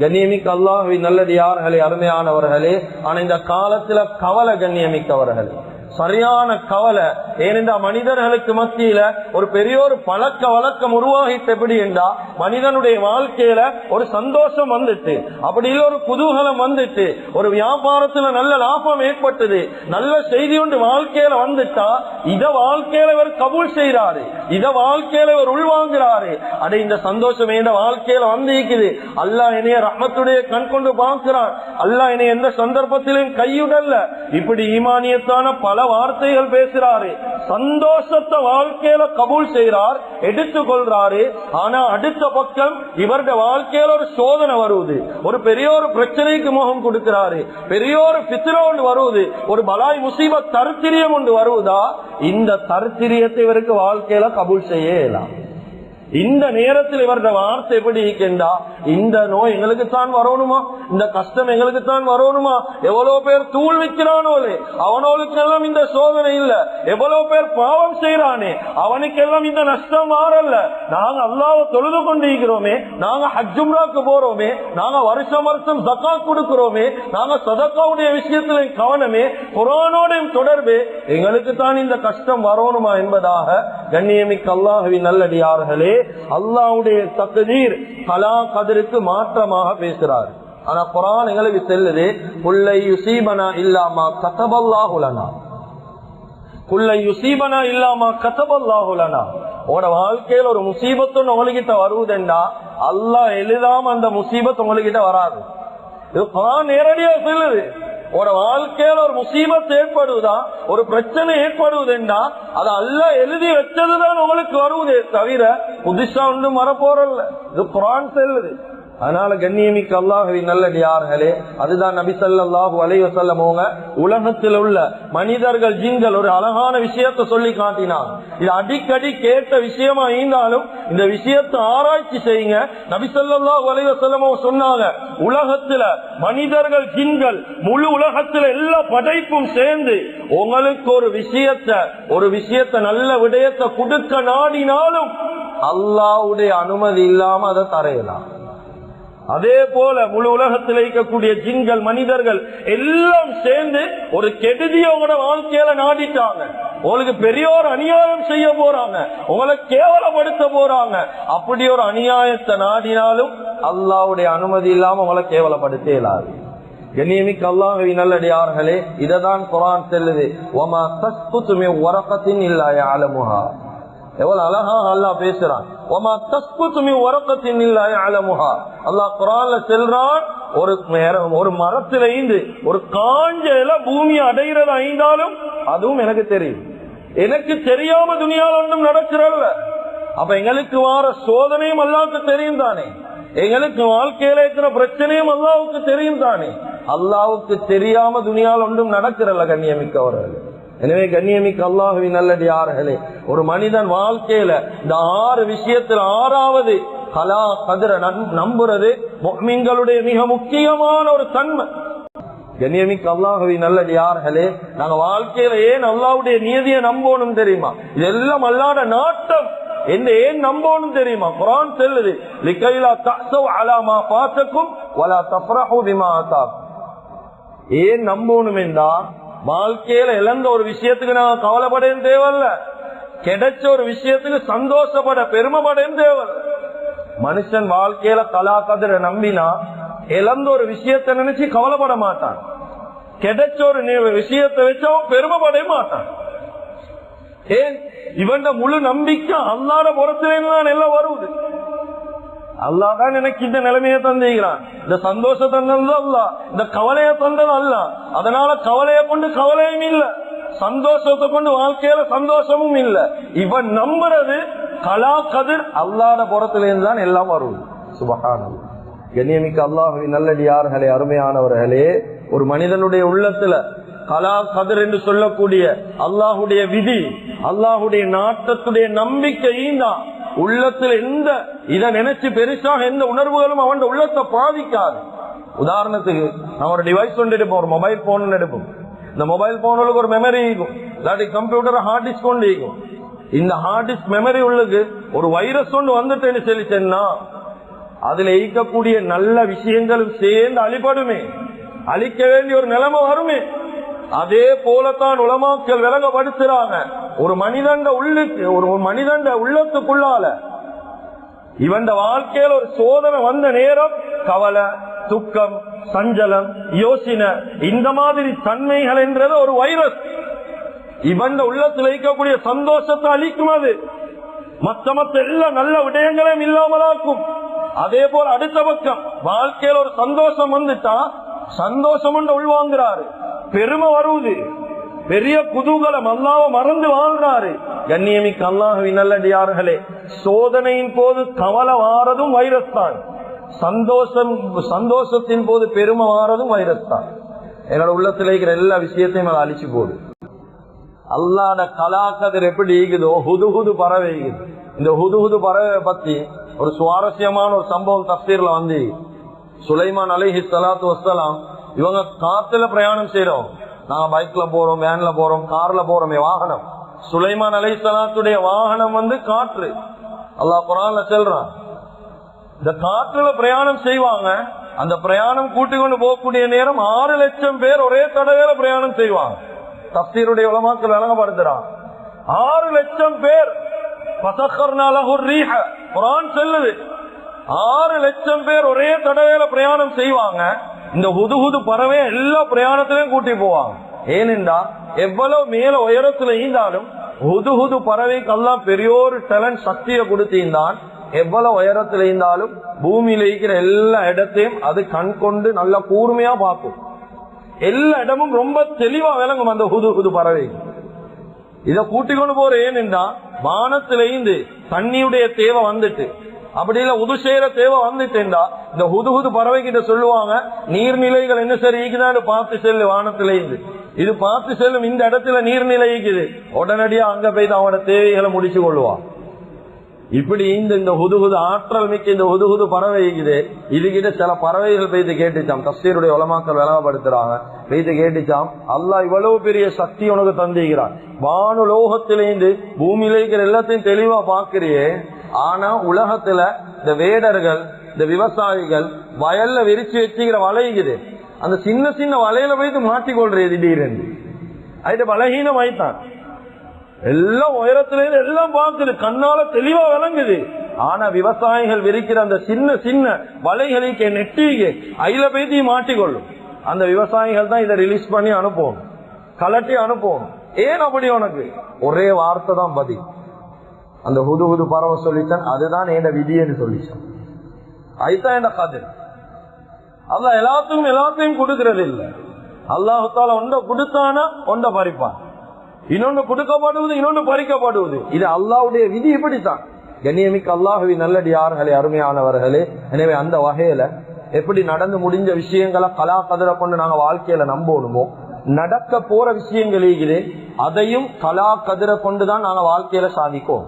கண்ணியமிக்க அல்லாஹுவின் நல்லடியார்களே அருமையானவர்களே ஆனா இந்த காலத்துல கவலை கண்ணியமிக்கவர்கள். சரியான கவலை. ஏனென்றா மனிதர்களுக்கு மத்தியில ஒரு பெரிய ஒரு பழக்க வழக்கம் உருவாகிட்டு எப்படி என்றா மனிதனுடைய வாழ்க்கையில ஒரு சந்தோஷம் வந்துட்டு அப்படி இல்லை ஒரு குதூகலம் வந்துட்டு ஒரு வியாபாரத்துல நல்ல லாபம் ஏற்பட்டது நல்ல செய்தி ஒன்று வாழ்க்கையில வந்துட்டா இத வாழ்க்கையில இவர் கபூல் செய்யறாரு இத வாழ்க்கையில இவர் உள்வாங்கிறாரு. அட இந்த சந்தோஷம் என் வாழ்க்கையில வந்து இருக்குது அல்லாஹ் என்னைய ரஹ்மத்துடைய கண் கொண்டு பார்க்கிறான். அல்லா என்னை எந்த சந்தர்ப்பத்திலும் கையுடல்ல. இப்படி ஈமானியத்தான பல வார்த்தைகள் பேசுறாரு. சந்தோஷத்தை வாழ்க்கையில கபூல் செய்யறார் எடுத்து கொள்றாரு ஆனா அடுத்த பக்கம் இவருடைய வாழ்க்கையில ஒரு சோதனை வருவது ஒரு பெரிய ஒரு பிரச்சனைக்கு முகம் கொடுக்கிறாரு. பெரிய ஒரு பித்திர ஒன்று வருவது ஒரு பலாய் முசீப தருத்திரியம் ஒன்று வருவதா இந்த தருத்திரியத்தை இவருக்கு வாழ்க்கையில கபூல் செய்யலாம். இந்த நேரத்தில் இவருடைய வார்த்தை எப்படி இருக்கின்றா? இந்த நோய் எங்களுக்கு தான் வரணுமா? இந்த கஷ்டம் எங்களுக்கு தான் வரணுமா? எவ்வளவு பேர் தூள் வைக்கிறானோலே அவனோளுக்கெல்லாம் இந்த சோதனை இல்ல. எவ்வளவு பேர் பாவம் செய்யறானே அவனுக்கெல்லாம் இந்த நஷ்டம் மாறல்ல. நாங்க அல்லாவ தொழுது கொண்டிருக்கிறோமே நாங்க ஹஜ்ஜும்ராக்கு போறோமே நாங்க வருஷம் வருஷம் ஜக்கா கொடுக்கிறோமே நாங்க சதக்காவுடைய விஷயத்துல கவனமே குரானோட தொடர்பு எங்களுக்கு தான் இந்த கஷ்டம் வரணுமா என்பதாக கண்ணியமிக்க அல்லாஹுவின் நல்லடியார்களே அல்லாவுடைய தகுதீர் கலா கதிருக்கு மாற்றமாக பேசுறாரு. ஆனா குரான் எங்களுக்கு செல்லுது புல்லை யுசீபனா இல்லாமா கதபல்லாஹுலனா குல்லை யுசீபனா இல்லாமா கதபல்லாஹுலனா உங்களோட வாழ்க்கையில் ஒரு முசீபத்து உங்ககிட்ட வருவதுண்டா அல்லா எழுதாம அந்த முசீபத் உங்ககிட்ட வராது. இது குரான் நேரடியா சொல்லுது. ஒரு வாழ்க்கையில ஒரு முசீபத்து ஏற்படுவதா ஒரு பிரச்சனை ஏற்படுவதுன்னா அதை அல்ல எழுதி வச்சதுதான் உங்களுக்கு வருவதே தவிர புதுசா ஒன்றும் வரப்போறல்ல இது குரான் செல்லுது. அதனால கண்ணியமிக்க அல்லாஹுவின் நல்லடியார்களே அதுதான் நபி ஸல்லல்லாஹு அலைஹி வஸல்லம் அவங்க உலகத்தில் உள்ள மனிதர்கள் ஜின்கள் ஒரு அழகான விஷயத்தை சொல்லி காட்டினார் இது அடிக்கடி கேட்ட விஷயமா இருந்தாலும் இந்த விஷயத்தை ஆராய்ச்சி செய்யுங்க. நபி ஸல்லல்லாஹு அலைஹி வஸல்லம் சொன்னாங்க உலகத்துல மனிதர்கள் ஜின்கள் முழு உலகத்துல எல்லா படைப்பும் சேர்ந்து உங்களுக்கு ஒரு விஷயத்த ஒரு விஷயத்தை நல்ல விடயத்தை கொடுக்க நாடினாலும் அல்லாஹ்வுடைய அனுமதி இல்லாம அதை தரையலாம். அதே போல முழு உலகத்தில் இருக்கக்கூடிய ஜின்கள் மனிதர்கள் எல்லாம் சேர்ந்து ஒரு கெடுதிய அவங்களோட வாழ்க்கையில நாடிட்டாங்க. உங்களுக்கு பெரிய ஒரு அநியாயம் செய்ய போறாங்க. உங்களை கேவலப்படுத்த போறாங்க. அப்படி ஒரு அநியாயத்தை நாடினாலும் அல்லாவுடைய அனுமதி இல்லாம உங்களை கேவலப்படுத்த இயலாது கண்ணியமிக்க அல்லாஹவி நல்லடியார்களே இததான் குரான் செல்லுது. ஒமா தஸ்குத்துமே உறக்கத்தின் இல்லாய ஆலமுகா எவ்வளவு அழகா அல்லா பேசுறான். ஒமா தஸ்குத்துமி அல்லாஹ் குரான்ல செல்றான் ஒரு நேரம் ஒரு மரத்துல ஐந்து ஒரு காஞ்ச இல பூமி அடைகிறது ஐந்தாலும் அதுவும் எனக்கு தெரியும். எனக்கு தெரியாம துணியால் ஒன்றும் நடக்கிறல்ல. அப்ப எங்களுக்கு வார சோதனையும் அல்லாவுக்கு தெரியும் தானே. எங்களுக்கு வாழ்க்கையில இருக்கிற பிரச்சனையும் அல்லாவுக்கு தெரியும் தானே. அல்லாவுக்கு தெரியாம துணியால் ஒன்றும் நடக்கிறல்ல கண்ணியமிக்கவர்கள். எனவே கண்ணியமிக்க அல்லாஹுவின் நல்லடியார்களே ஒரு மனிதன் வாழ்க்கையில இந்த ஆறு விஷயத்தில் ஆறாவது கலா கதிர நம்புறது மீன்களுடைய மிக முக்கியமான ஒரு தன்மை. கண்ணியமிக்க அல்லாஹவி நல்லடியார்களே நாங்க வாழ்க்கையில ஏன் அல்லாவுடைய நியதியை நம்பணும் தெரியுமா? இதெல்லாம் அல்லாட நாட்டம். என்ன ஏன் நம்பணும் தெரியுமா? குரான் செல்லுது லிக்கைலா தசவ் அலாமா பாத்தக்கும் வலா தப்ரஹு ஏன் நம்பணும் என்றா வாழ்க்கையில இழந்த ஒரு விஷயத்துக்கு நான் கவலைப்படையும் தேவையில்ல கிடைச்ச ஒரு விஷயத்துக்கு சந்தோஷப்பட பெருமைப்படையும் தேவையில்ல மனுஷன் வாழ்க்கையில கலாக்கதிர நம்பினா இழந்த ஒரு விஷயத்தை நினைச்சு கவலைப்பட மாட்டான். கிடைச்ச ஒரு விஷயத்தை வச்சு அவன் பெருமைப்படைய மாட்டான். ஏன்? இவன் முழு நம்பிக்கை அல்லாத புறத்திலேதான் எல்லாம் வருவது அல்லாதான் எனக்கு இந்த நிலைமையை தந்தீங்கிறான் இந்த சந்தோஷம் தந்தது அல்ல இந்த கவலையை தந்தது அல்ல அதனால கவலையை கொண்டு கவலையும் இல்ல. சந்தோஷத்தை கொண்டு வாழ்க்கையில சந்தோஷமும் இல்ல. இவன் நம்புறது கலா கதிர் அல்லாத புறத்திலேருந்து தான் எல்லாம் வரும். சுபகானம் கண்ணியமிக்க அல்லாஹுவின் நல்லடியார்களே அருமையானவர்களே ஒரு மனிதனுடைய உள்ளத்துல கலா கதிர் என்று சொல்லக்கூடிய அல்லாஹுடைய விதி அல்லாஹுடைய நாட்டத்துடைய நம்பிக்கையும் தான். உள்ளத்தில் எந்த இதை நினைச்சு பெருசாக எந்த உணர்வுகளும் அவன் உள்ளத்தை பாதிக்காது. உதாரணத்துக்கு நான் ஒரு டிவைஸ் ஒன்று எடுப்போம் ஒரு மொபைல் போன் எடுப்போம். இந்த மொபைல் போனுக்கு ஒரு மெமரி ஈகும் இல்லாட்டி கம்ப்யூட்டர் ஹார்ட் டிஸ்க் ஒன்று ஈகும் இந்த ஹார்ட் டிஸ்க் மெமரி உள்ளுக்கு ஒரு வைரஸ் ஒன்று வந்துட்டேன்னு சொல்லிச்சேன்னா அதுல ஈக்கக்கூடிய நல்ல விஷயங்களும் சேர்ந்து அழிபடுமே அழிக்க வேண்டிய ஒரு நிலைமை வருமே. அதே போலத்தான் உலமாக்கள் விலகப்படுத்துறாங்க ஒரு மனிதண்ட உள்ளுக்கு ஒரு ஒரு மனிதண்ட உள்ளத்துக்குள்ளால இவன் வாழ்க்கையில ஒரு சோதனை வந்த நேரம் கவலை துக்கம் சஞ்சலம் யோசனை இந்த மாதிரி தன்மைகள் என்றது ஒரு வைரஸ் இவன் உள்ளத்தில் வைக்கக்கூடிய சந்தோஷத்தை அளிக்கும் அது. மத்த மத்த எல்லா நல்ல விடயங்களையும் இல்லாமலாக்கும் அதே போல அடுத்த பக்கம் வாழ்க்கையில ஒரு சந்தோஷம் வந்துட்டா சந்தோஷம் உள்வாங்கிறாரு. பெருமை வருவது. பெரிய குதூகலம் அல்லாவ மறந்து வாழ்றாரு. கண்ணியமிக்கு அல்லாஹுவின் நல்லடியார்களே சோதனையின் போது கவலை வாரதும் வைரஸ் தான் சந்தோஷம் சந்தோஷத்தின் போது பெருமை வாரதும் வைரஸ் தான் என்னோட உள்ளத்துல இருக்கிற எல்லா விஷயத்தையும் அதை அழிச்சு போடு. அல்லாட கலாக்கதிர் எப்படி ஈகுதோ ஹுதுகுது பறவை ஈகுது. இந்த ஹுதுகுது பறவை பத்தி ஒரு சுவாரஸ்யமான ஒரு சம்பவம் தப்தீர்ல வந்து சுலைமான் அலிஹி சலாத்து வசலாம் இவங்க காத்துல பிரயாணம் செய்யறோம் நான் பைக்ல போறோம் வேன்ல போறோம் கார்ல போறோமே வாகனம். சுலைமான் அலை சலாத்துடைய வாகனம் வந்து காற்று. அல்லா குரான்ல செல்றான் இந்த காற்றுல பிரயாணம் செய்வாங்க அந்த பிரயாணம் கூட்டிக் கொண்டு போகக்கூடிய நேரம் ஆறு லட்சம் பேர் ஒரே தடவையில பிரயாணம் செய்வாங்க. தப்தீருடைய உலமாக்கள் விளங்கப்படுத்துறான் ஆறு லட்சம் பேர் குரான் செல்லுது ஆறு லட்சம் பேர் ஒரே தடவையில பிரயாணம் செய்வாங்க இந்த ஹுதுஹுது பறவை எல்லா பிரயாணத்திலையும் கூட்டி போவாங்க. ஏனென்றா எவ்வளவு மேல உயரத்துல ஈந்தாலும் ஹுதுஹுது பறவைக்கு எல்லாம் பெரியோரு டேலண்ட் சக்தியை கொடுத்திருந்தான் எவ்வளவு உயரத்துல இருந்தாலும் பூமியில இருக்கிற எல்லா இடத்தையும் அது கண் கொண்டு நல்ல கூர்மையா பார்க்கும். எல்லா இடமும் ரொம்ப தெளிவா விளங்கும் அந்த ஹுது ஹுது பறவை. இத கூட்டிக் கொண்டு போற ஏனென்றா வானத்திலேந்து தண்ணியுடைய தேவை வந்துட்டு அப்படி இல்ல உது செய்யற தேவை வந்துட்டேன்டா. இந்த ஹுது ஹுது பறவை கிட்ட சொல்லுவாங்க நீர்நிலைகள் என்ன சரி ஈக்குதான்னு பார்த்து செல்லு வானத்திலிருந்து இது பார்த்து செல்லும் இந்த இடத்துல நீர்நிலை ஈக்குது. உடனடியா அங்க போய் அவனோட தேவைகளை முடிச்சு கொள்ளுவான் இப்படி இந்த இந்த ஹுதுகுது ஆற்றல் மிக்க இந்த ஹுதுகுது பறவை இருக்குது இதுகிட்ட சில பறவைகள் பெய்து கேட்டுச்சாம். தஸ்தீருடைய உலமாக்கள் விளங்கப்படுத்துறாங்க பெய்து கேட்டுச்சாம் அல்லா இவ்வளவு பெரிய சக்தி உனக்கு தந்திருக்கிறான். வானு லோகத்திலேந்து பூமியில இருக்கிற எல்லாத்தையும் தெளிவா பாக்குறியே ஆனா உலகத்துல இந்த வேடர்கள் இந்த விவசாயிகள் வயல்ல விரிச்சு வச்சுக்கிற வளையுது அந்த சின்ன சின்ன வலையில போயிட்டு மாட்டிக்கொள்றது திடீரென்று. அது பலகீனம் ஆயிட்டான். எல்லாம் உயரத்துல இருந்து எல்லாம் பார்க்குது கண்ணால தெளிவா விளங்குது. ஆனா விவசாயிகள் விரிக்கிற அந்த சின்ன சின்ன வலைகளுக்கு நெட்டிக்கு அயில பேத்தி மாட்டிக்கொள்ளும். அந்த விவசாயிகள் தான் இதை ரிலீஸ் பண்ணி அனுப்புவோம் கலட்டி அனுப்புவோம் ஏன் அப்படி உனக்கு? ஒரே வார்த்தை தான் பதில். அந்த ஹுது ஹுது பறவை சொல்லித்தான் அதுதான் என் விதின்னு சொல்லிச்சான் அதுதான் என் கதிர். அல்ல எல்லாத்துக்கும் எல்லாத்தையும் கொடுக்கறது இல்லை. அல்லாஹால ஒன்றை கொடுத்தானா ஒன்றை பறிப்பான். இன்னொன்னு கொடுக்கப்படுவது இன்னொன்னு பறிக்கப்படுவது. இது அல்லாவுடைய விதி இப்படித்தான். கண்ணியமிக்கு அல்லாஹவி நல்லடி நல்லடியார்களே அருமையானவர்களே எனவே அந்த வகையில எப்படி நடந்து முடிஞ்ச விஷயங்களை கலா கதிர கொண்டு நாங்க வாழ்க்கையில நம்பணுமோ நடக்க போற விஷயங்கள் அதையும் கலா கதிர கொண்டுதான் நாங்க வாழ்க்கையில சாதிக்கோம்.